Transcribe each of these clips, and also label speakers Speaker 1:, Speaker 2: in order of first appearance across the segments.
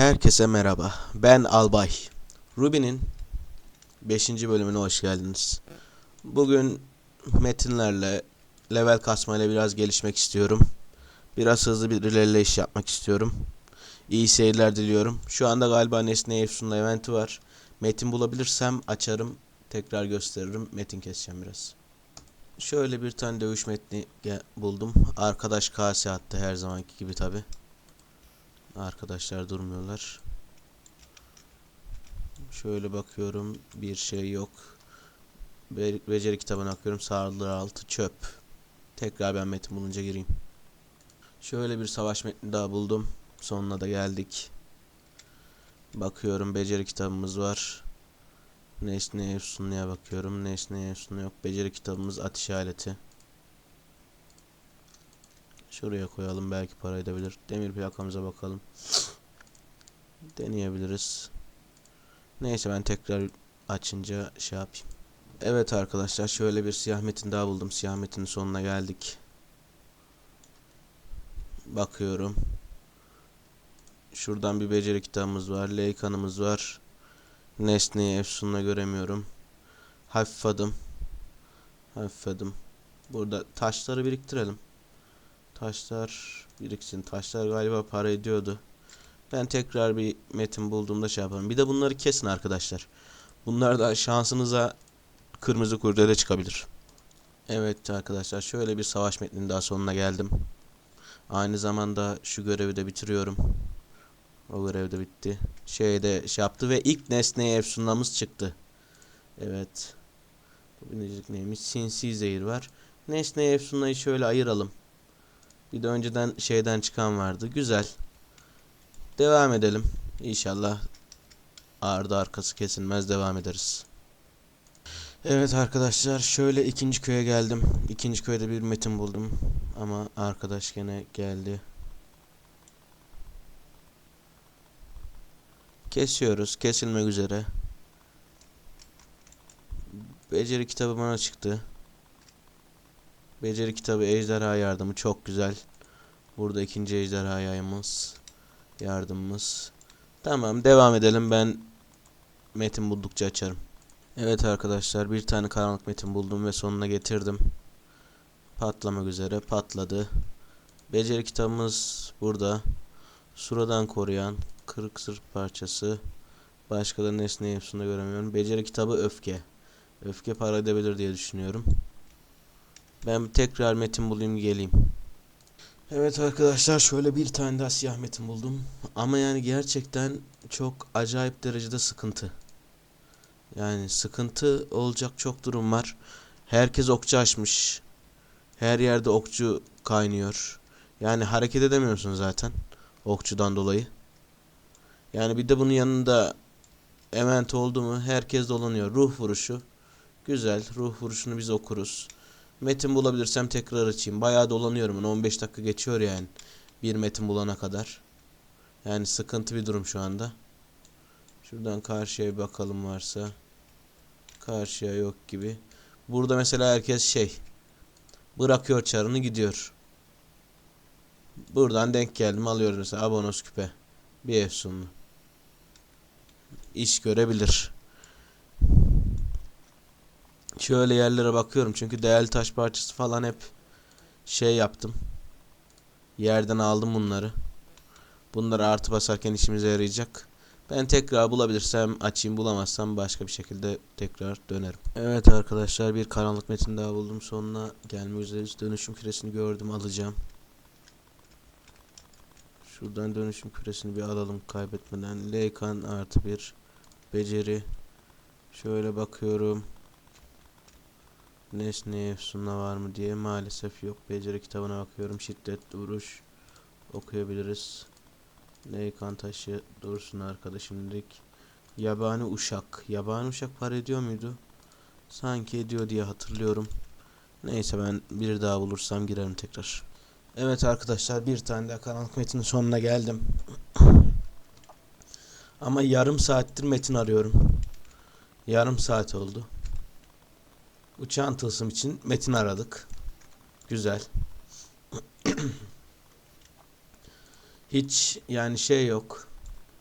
Speaker 1: Herkese merhaba. Ben Albay. Ruby'nin 5. bölümüne hoş geldiniz. Bugün metinlerle, level kasmayla biraz gelişmek istiyorum. Biraz hızlı bir ilerleyiş yapmak istiyorum. İyi seyirler diliyorum. Şu anda galiba Nesne Efsun'la eventi var. Metin bulabilirsem açarım. Tekrar gösteririm. Metin keseceğim biraz. Şöyle bir tane dövüş metni buldum. Arkadaş kase attı her zamanki gibi tabi. Arkadaşlar durmuyorlar. Şöyle bakıyorum bir şey yok. Be- beceri kitabına bakıyorum. Sağlığı altı çöp. Tekrar ben metin bulunca gireyim. Şöyle bir savaş metni daha buldum. Sonuna da geldik. Bakıyorum beceri kitabımız var. Nesne efsunluya bakıyorum. Nesne efsunlu yok. Beceri kitabımız ateş aleti. Şuraya koyalım belki para edebilir. Demir plakamıza bakalım. Deneyebiliriz. Neyse ben tekrar açınca şey yapayım. Evet arkadaşlar şöyle bir siyah metin daha buldum. Siyah metinin sonuna geldik. Bakıyorum. Şuradan bir beceri kitabımız var. Leykanımız var. Nesneyi efsunla göremiyorum. Hafif adım. Hafif adım. Burada taşları biriktirelim. Taşlar biriksin. Taşlar galiba para ediyordu. Ben tekrar bir metin bulduğumda şey yaparım. Bir de bunları kesin arkadaşlar. Bunlar da şansınıza kırmızı kurdele çıkabilir. Evet arkadaşlar şöyle bir savaş metninin daha sonuna geldim. Aynı zamanda şu görevi de bitiriyorum. O görev de bitti. Şeyde şey yaptı ve ilk nesneye efsunlamız çıktı. Evet. Bu neymiş? Sinsi zehir var. Nesneye efsunlayı şöyle ayıralım. Bir de önceden şeyden çıkan vardı. Güzel. Devam edelim. İnşallah ardı arkası kesilmez devam ederiz. Evet arkadaşlar şöyle ikinci köye geldim. İkinci köyde bir metin buldum. Ama arkadaş gene geldi. Kesiyoruz. Kesilmek üzere. Beceri kitabı bana çıktı. Beceri kitabı ejderha yardımı çok güzel. Burada ikinci ejderha yayımız. Yardımımız. Tamam devam edelim ben metin buldukça açarım. Evet arkadaşlar bir tane karanlık metin buldum ve sonuna getirdim. Patlamak üzere patladı. Beceri kitabımız burada. Suradan koruyan kırık zırh parçası. Başka da nesne hepsini göremiyorum. Beceri kitabı öfke. Öfke para edebilir diye düşünüyorum. Ben tekrar metin bulayım geleyim. Evet arkadaşlar şöyle bir tane daha siyah metin buldum. Ama yani gerçekten çok acayip derecede sıkıntı. Yani sıkıntı olacak çok durum var. Herkes okçu açmış. Her yerde okçu kaynıyor. Yani hareket edemiyorsun zaten. Okçudan dolayı. Yani bir de bunun yanında event oldu mu herkes dolanıyor. Ruh vuruşu. Güzel. Ruh vuruşunu biz okuruz. Metin bulabilirsem tekrar açayım. Bayağı dolanıyorum. 15 dakika geçiyor yani. Bir metin bulana kadar. Yani sıkıntı bir durum şu anda. Şuradan karşıya bir bakalım varsa. Karşıya yok gibi. Burada mesela herkes şey. Bırakıyor çarını gidiyor. Buradan denk geldim alıyoruz mesela abonos küpe. Bir efsunlu. İş görebilir. Şöyle yerlere bakıyorum çünkü değerli taş parçası falan hep şey yaptım. Yerden aldım bunları. Bunları artı basarken işimize yarayacak. Ben tekrar bulabilirsem açayım bulamazsam başka bir şekilde tekrar dönerim. Evet arkadaşlar bir karanlık metin daha buldum. Sonuna gelmek üzereyiz. Dönüşüm küresini gördüm alacağım. Şuradan dönüşüm küresini bir alalım kaybetmeden. Leykan artı bir beceri. Şöyle bakıyorum. Nesne efsunla var mı diye maalesef yok. Beceri kitabına bakıyorum. Şiddet, vuruş okuyabiliriz. Leykan taşı dursun arkada şimdilik. Yabani uşak. Yabani uşak para ediyor muydu? Sanki ediyor diye hatırlıyorum. Neyse ben bir daha bulursam girerim tekrar. Evet arkadaşlar bir tane daha karanlık metinin sonuna geldim. Ama yarım saattir metin arıyorum. Yarım saat oldu. Uçağın tılsım için metin aradık. Güzel. Hiç yani şey yok.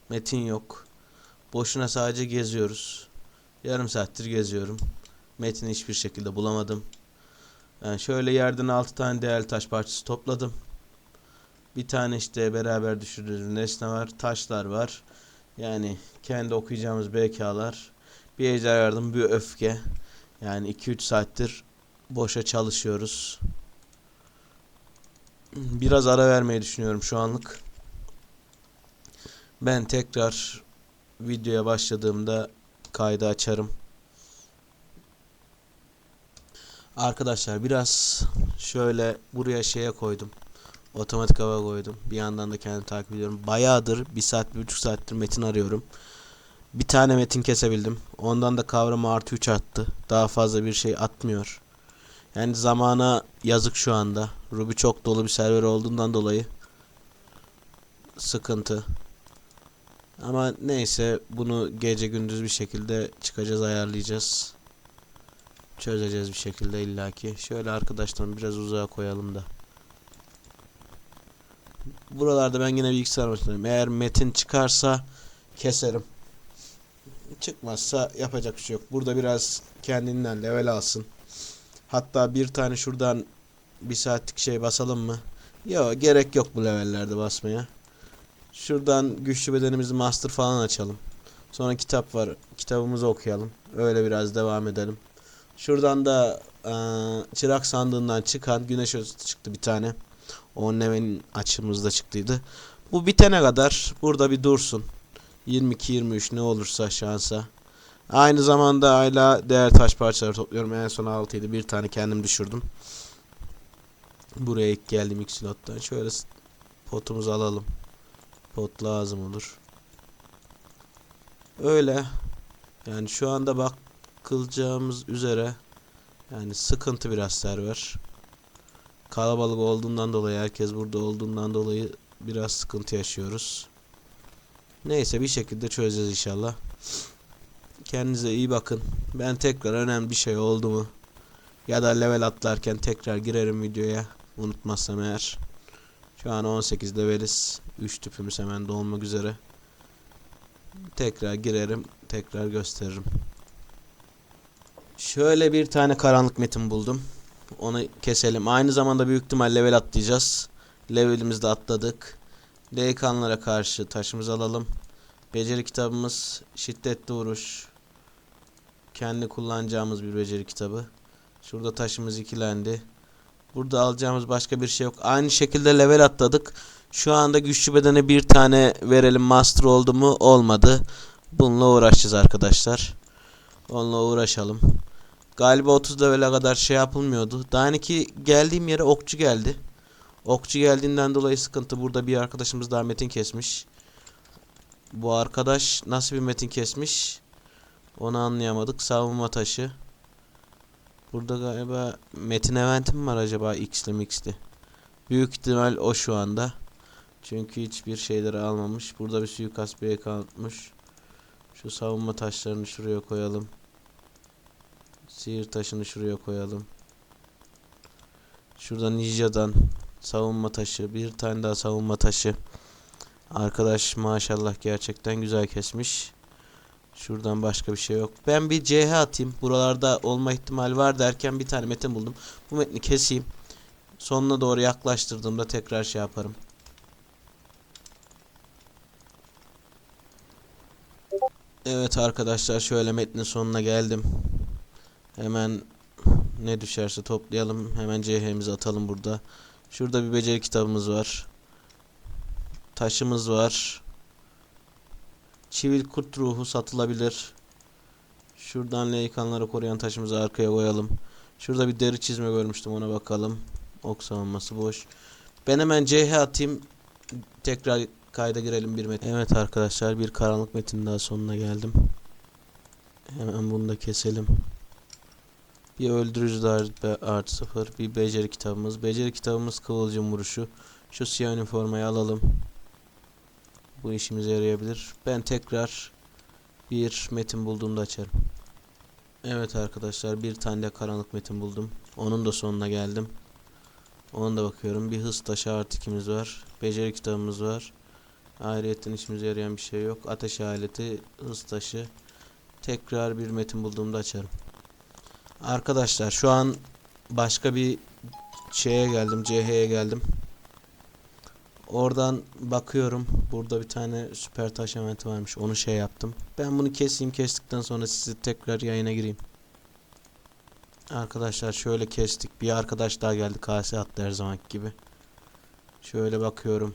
Speaker 1: Metin yok. Boşuna sadece geziyoruz. Yarım saattir geziyorum. Metin'i hiçbir şekilde bulamadım. Ben şöyle yerden 6 tane değerli taş parçası topladım. Bir tane işte beraber düşürdüğümüz nesne var. Taşlar var. Yani kendi okuyacağımız BK'lar. Bir ejder yardım, bir öfke. Yani 2-3 saattir boşa çalışıyoruz. Biraz ara vermeyi düşünüyorum şu anlık. Ben tekrar videoya başladığımda kaydı açarım. Arkadaşlar biraz şöyle buraya şeye koydum. Otomatik hava koydum. Bir yandan da kendimi takip ediyorum. Bayağıdır bir saat bir buçuk saattir metin arıyorum. Bir tane metin kesebildim. Ondan da kavrama artı 3 attı. Daha fazla bir şey atmıyor. Yani zamana yazık şu anda. Ruby çok dolu bir server olduğundan dolayı sıkıntı. Ama neyse bunu gece gündüz bir şekilde çıkacağız ayarlayacağız. Çözeceğiz bir şekilde illaki. Şöyle arkadaşlarım biraz uzağa koyalım da. Buralarda ben yine bilgisayar başındayım. Eğer metin çıkarsa keserim. Çıkmazsa yapacak bir şey yok. Burada biraz kendinden level alsın. Hatta bir tane şuradan bir saatlik şey basalım mı? Yok gerek yok bu levellerde basmaya. Şuradan güçlü bedenimizi master falan açalım. Sonra kitap var. Kitabımızı okuyalım. Öyle biraz devam edelim. Şuradan da eee, çırak sandığından çıkan güneş çıktı bir tane. O Neven'in açımızda çıktıydı. Bu bitene kadar burada bir dursun. 22-23 ne olursa şansa. Aynı zamanda hala değer taş parçaları topluyorum. En son 6 idi. Bir tane kendim düşürdüm. Buraya ilk geldim ilk slottan. Şöyle potumuzu alalım. Pot lazım olur. Öyle. Yani şu anda bakılacağımız üzere yani sıkıntı biraz server. Kalabalık olduğundan dolayı herkes burada olduğundan dolayı biraz sıkıntı yaşıyoruz. Neyse bir şekilde çözeceğiz inşallah. Kendinize iyi bakın. Ben tekrar önemli bir şey oldu mu ya da level atlarken tekrar girerim videoya. Unutmazsam eğer. Şu an 18 leveliz. 3 tüpümüz hemen dolmak üzere. Tekrar girerim. Tekrar gösteririm. Şöyle bir tane karanlık metin buldum. Onu keselim. Aynı zamanda büyük ihtimal level atlayacağız. Levelimizi de atladık. Delikanlılara karşı taşımızı alalım. Beceri kitabımız şiddetli vuruş. Kendi kullanacağımız bir beceri kitabı. Şurada taşımız ikilendi. Burada alacağımız başka bir şey yok. Aynı şekilde level atladık. Şu anda güçlü bedene bir tane verelim. Master oldu mu? Olmadı. Bununla uğraşacağız arkadaşlar. Onunla uğraşalım. Galiba 30 levele kadar şey yapılmıyordu. Daha ki geldiğim yere okçu geldi. Okçu geldiğinden dolayı sıkıntı. Burada bir arkadaşımız daha metin kesmiş. Bu arkadaş nasıl bir metin kesmiş? Onu anlayamadık. Savunma taşı. Burada galiba Metin Event'i mi var acaba X'li mix'li? Büyük ihtimal o şu anda. Çünkü hiçbir şeyleri almamış. Burada bir suikast bir atmış. Şu savunma taşlarını şuraya koyalım. Sihir taşını şuraya koyalım. Şurada Ninja'dan savunma taşı. Bir tane daha savunma taşı. Arkadaş maşallah gerçekten güzel kesmiş. Şuradan başka bir şey yok. Ben bir CH atayım. Buralarda olma ihtimali var derken bir tane metin buldum. Bu metni keseyim. Sonuna doğru yaklaştırdığımda tekrar şey yaparım. Evet arkadaşlar şöyle metnin sonuna geldim. Hemen ne düşerse toplayalım. Hemen CH'mizi atalım burada. Şurada bir beceri kitabımız var. Taşımız var. Çivil kurt ruhu satılabilir. Şuradan leykanları koruyan taşımızı arkaya koyalım. Şurada bir deri çizme görmüştüm ona bakalım. Ok savunması boş. Ben hemen CH atayım. Tekrar kayda girelim bir metin. Evet arkadaşlar bir karanlık metin daha sonuna geldim. Hemen bunu da keselim. Bir öldürücü darbe artı sıfır. Bir beceri kitabımız. Beceri kitabımız kıvılcım vuruşu. Şu siyah üniformayı alalım. Bu işimize yarayabilir. Ben tekrar bir metin bulduğumda açarım. Evet arkadaşlar bir tane de karanlık metin buldum. Onun da sonuna geldim. Ona da bakıyorum. Bir hız taşı artı ikimiz var. Beceri kitabımız var. Ayrıyetten işimize yarayan bir şey yok. Ateş aleti, hız taşı. Tekrar bir metin bulduğumda açarım. Arkadaşlar şu an başka bir şeye geldim. CH'ye geldim. Oradan bakıyorum. Burada bir tane süper taş eventi varmış. Onu şey yaptım. Ben bunu keseyim. Kestikten sonra sizi tekrar yayına gireyim. Arkadaşlar şöyle kestik. Bir arkadaş daha geldi. Kase attı her zaman gibi. Şöyle bakıyorum.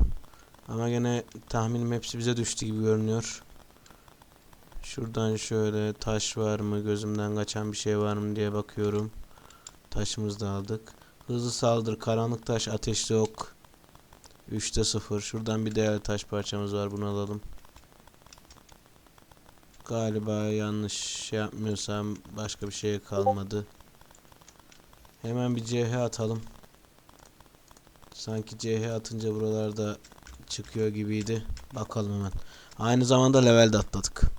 Speaker 1: Ama gene tahminim hepsi bize düştü gibi görünüyor. Şuradan şöyle taş var mı? Gözümden kaçan bir şey var mı diye bakıyorum. Taşımızı da aldık. Hızlı saldır, karanlık taş, ateşli ok. 3'te 0. Şuradan bir değerli taş parçamız var. Bunu alalım. Galiba yanlış şey yapmıyorsam başka bir şey kalmadı. Hemen bir CH atalım. Sanki CH atınca buralarda çıkıyor gibiydi. Bakalım hemen. Aynı zamanda level de atladık.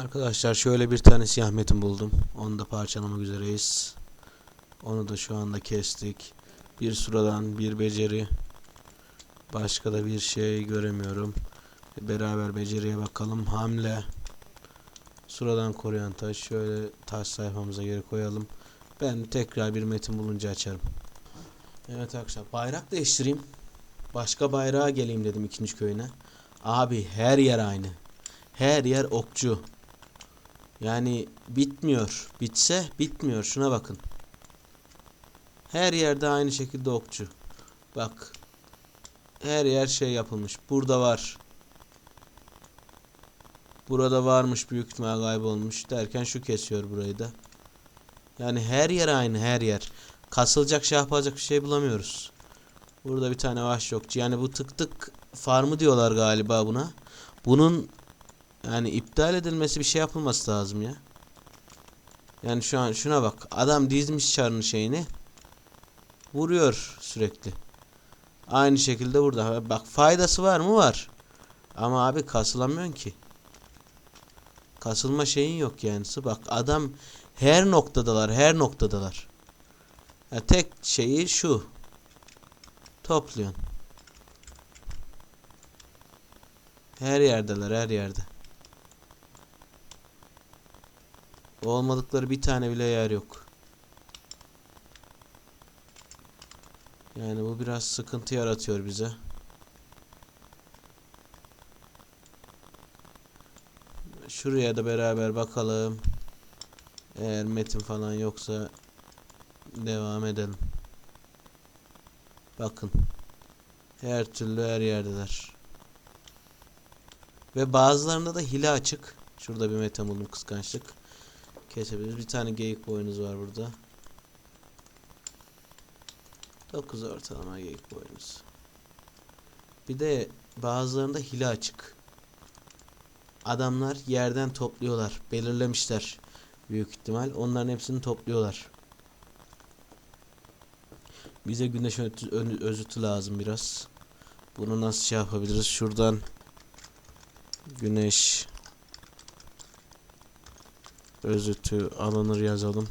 Speaker 1: Arkadaşlar şöyle bir tane siyah metin buldum. Onu da parçalamak üzereyiz. Onu da şu anda kestik. Bir sıradan bir beceri. Başka da bir şey göremiyorum. Beraber beceriye bakalım. Hamle. Sıradan koruyan taş. Şöyle taş sayfamıza geri koyalım. Ben tekrar bir metin bulunca açarım. Evet arkadaşlar bayrak değiştireyim. Başka bayrağa geleyim dedim ikinci köyüne. Abi her yer aynı. Her yer okçu. Yani bitmiyor. Bitse bitmiyor. Şuna bakın. Her yerde aynı şekilde okçu. Bak. Her yer şey yapılmış. Burada var. Burada varmış büyük ihtimal kaybolmuş derken şu kesiyor burayı da. Yani her yer aynı her yer. Kasılacak şey yapacak bir şey bulamıyoruz. Burada bir tane vahşi okçu. Yani bu tık tık farmı diyorlar galiba buna. Bunun yani iptal edilmesi bir şey yapılması lazım ya. Yani şu an şuna bak. Adam dizmiş çarın şeyini. Vuruyor sürekli. Aynı şekilde burada. Bak faydası var mı? Var. Ama abi kasılamıyorsun ki. Kasılma şeyin yok yani. Bak adam her noktadalar. Her noktadalar. Ya tek şeyi şu. Topluyorsun. Her yerdeler. Her yerde. Olmadıkları bir tane bile yer yok. Yani bu biraz sıkıntı yaratıyor bize. Şuraya da beraber bakalım. Eğer metin falan yoksa devam edelim. Bakın. Her türlü her yerdeler. Ve bazılarında da hile açık. Şurada bir metin buldum kıskançlık. Kesebiliriz. Bir tane geyik boynuz var burada. 9 ortalama geyik boynuz. Bir de bazılarında hile açık. Adamlar yerden topluyorlar. Belirlemişler. Büyük ihtimal. Onların hepsini topluyorlar. Bize güneş özütü lazım biraz. Bunu nasıl şey yapabiliriz? Şuradan güneş özütü alınır yazalım.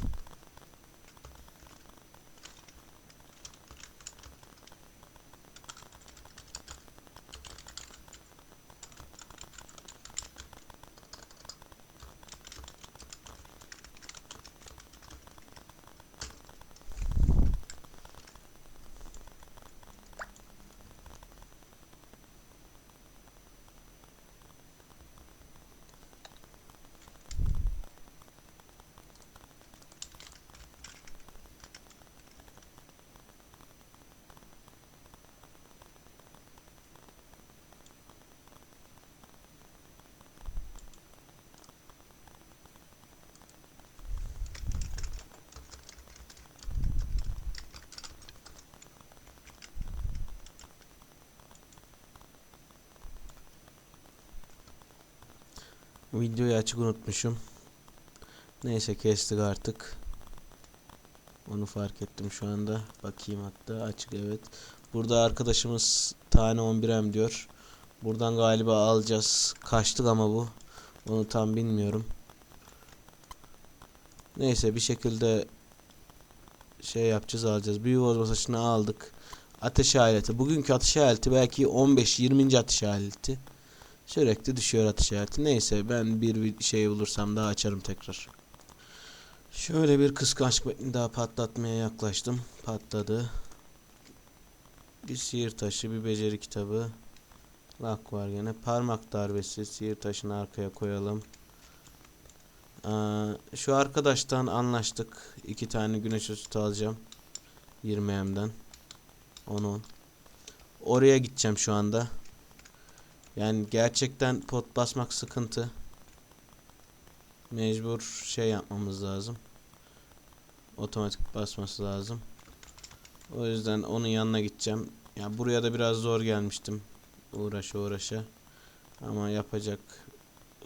Speaker 1: Videoyu açık unutmuşum. Neyse kestik artık. Onu fark ettim şu anda. Bakayım hatta açık evet. Burada arkadaşımız tane 11'em diyor. Buradan galiba alacağız. Kaçtık ama bu. Onu tam bilmiyorum. Neyse bir şekilde şey yapacağız alacağız. Büyük ozma saçını aldık. Ateş aleti. Bugünkü ateş aleti belki 15-20. ateş aleti. Sürekli düşüyor ateş aleti. Neyse ben bir şey bulursam daha açarım tekrar. Şöyle bir metni daha patlatmaya yaklaştım. Patladı. Bir sihir taşı, bir beceri kitabı. Lak var gene. Parmak darbesi. Sihir taşını arkaya koyalım. Aa, şu arkadaştan anlaştık. İki tane güneş üstü alacağım. 20M'den. 10 Oraya gideceğim şu anda. Yani gerçekten pot basmak sıkıntı. Mecbur şey yapmamız lazım. Otomatik basması lazım. O yüzden onun yanına gideceğim. Ya buraya da biraz zor gelmiştim. Uğraşa uğraşa. Ama yapacak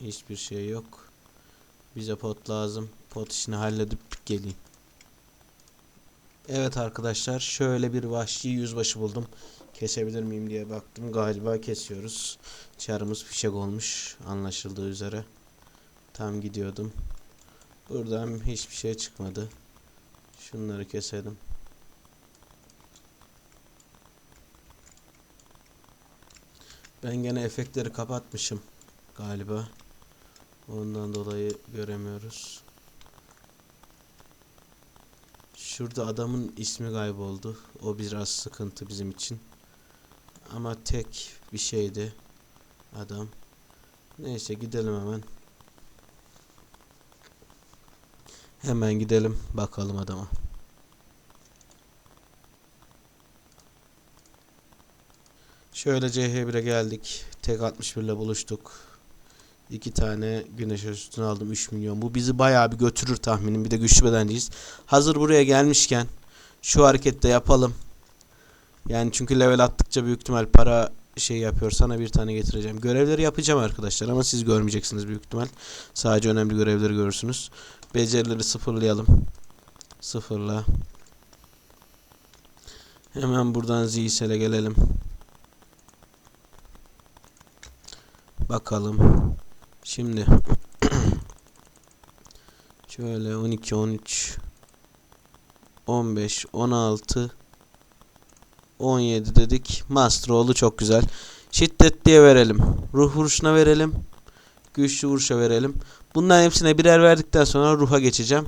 Speaker 1: hiçbir şey yok. Bize pot lazım. Pot işini halledip geleyim. Evet arkadaşlar şöyle bir vahşi yüzbaşı buldum. Kesebilir miyim diye baktım. Galiba kesiyoruz. Çarımız fişek olmuş anlaşıldığı üzere. Tam gidiyordum. Buradan hiçbir şey çıkmadı. Şunları keselim. Ben gene efektleri kapatmışım galiba. Ondan dolayı göremiyoruz. Şurada adamın ismi kayboldu. O biraz sıkıntı bizim için. Ama tek bir şeydi adam. Neyse gidelim hemen. Hemen gidelim bakalım adama. Şöyle CH1'e geldik. Tek 61 ile buluştuk. İki tane güneş üstüne aldım 3 milyon. Bu bizi bayağı bir götürür tahminim. Bir de güçlü bedenciyiz. Hazır buraya gelmişken şu harekette yapalım. Yani çünkü level attıkça büyük ihtimal para şey yapıyor. Sana bir tane getireceğim. Görevleri yapacağım arkadaşlar ama siz görmeyeceksiniz büyük ihtimal. Sadece önemli görevleri görürsünüz. Becerileri sıfırlayalım. Sıfırla. Hemen buradan Ziysel'e gelelim. Bakalım. Şimdi şöyle 12 13 15 16 17 dedik. Masteroğlu çok güzel. Şiddetliye verelim. Ruh vuruşuna verelim. Güçlü vuruşa verelim. Bunların hepsine birer verdikten sonra ruha geçeceğim.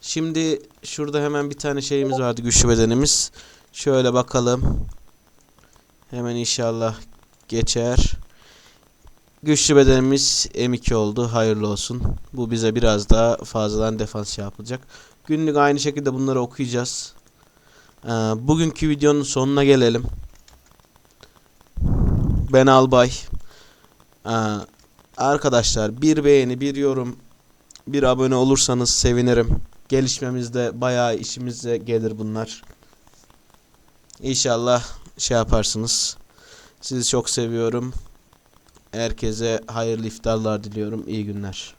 Speaker 1: Şimdi şurada hemen bir tane şeyimiz vardı. Güçlü bedenimiz. Şöyle bakalım. Hemen inşallah geçer. Güçlü bedenimiz M2 oldu. Hayırlı olsun. Bu bize biraz daha fazladan defans şey yapacak. Günlük aynı şekilde bunları okuyacağız. Ee, bugünkü videonun sonuna gelelim. Ben Albay. Ee, arkadaşlar bir beğeni, bir yorum, bir abone olursanız sevinirim. Gelişmemizde bayağı işimize gelir bunlar. İnşallah şey yaparsınız. Sizi çok seviyorum. Herkese hayırlı iftarlar diliyorum. İyi günler.